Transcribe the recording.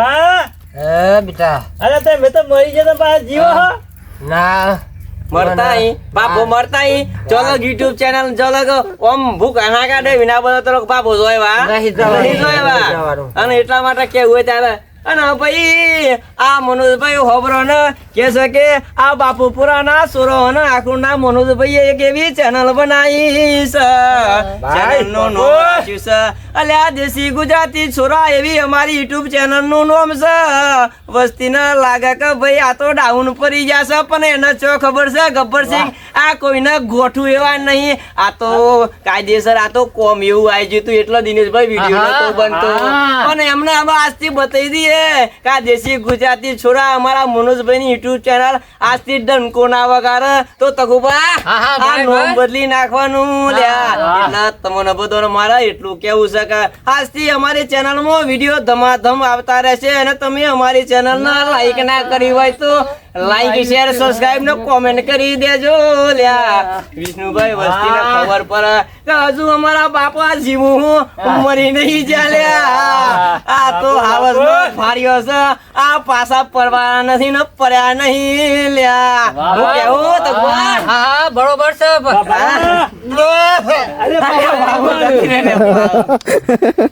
બા! હે બેટા. અરે તમે તો મરી જતો બા જીવો હો. ના. મરતા હી બાપો મરતા હી. ચલો યુટ્યુબ ચેનલ ચલો કે ઓમ ભૂખ ના કાઢે વિના બોલો તો બાપો જોયવા નહીં જોયવા અને એટલા માટે કેવું હોય ત્યારે અને ભાઈ આ મનોજભાઈ હોબરો ને કે છે કે આ બાપુ પુરાના સુરો ને આખું નામ મનોજભાઈ એક એવી ચેનલ બનાવી છે. ચેનલ નો રાખ્યું છે અલ્યા, દેશી ગુજરાતી છોરા એવી અમારી યુટ્યુબ ચેનલનું નામ છે. વસ્તી ને લાગે કે ભાઈ, આ તો ડાઉન પડી જશે પણ એને ચો ખબર છે? ગબ્બર સિંહ આ કોઈને ગોઠું એવા નહીં. આ તો કાયદેસર આ તો કોમ એવું આવી ગયું એટલો દિનેશભાઈ વીડિયો નતો બનતો. પણ એમને અમે આજથી બતાવી દઈએ. કે આ દેશી ગુજરાતી છોરા અમારા મનોજભાઈ ની યુટ્યુબ ચેનલ આજથી ડંકો ના વગાર. તો હા, આ નોમ બદલી નાખવાનું. લ્યા. તમને બધાને મારા એટલું કેવું છે કે આજથી અમારી ચેનલમાં વીડિયો ધમાધમ આવતા રહેશે અને તમે અમારી ચેનલ ના લાઈક ના કરી હોય તો લાઈક શેર સબસ્ક્રાઇબ ને કોમેન્ટ કરી દેજો લ્યા. વિષ્ણુભાઈ વસ્તી ને ખબર પર હજુ અમારા બાપા જીવું હું મરી નહીં ચાલ્યા આ તો હાવસ ફાર્યો છે. આ પાસા પરવા નથી ને પડ્યા નહીં લ્યા. હું કેવું તો હા બરોબર છે. અરે.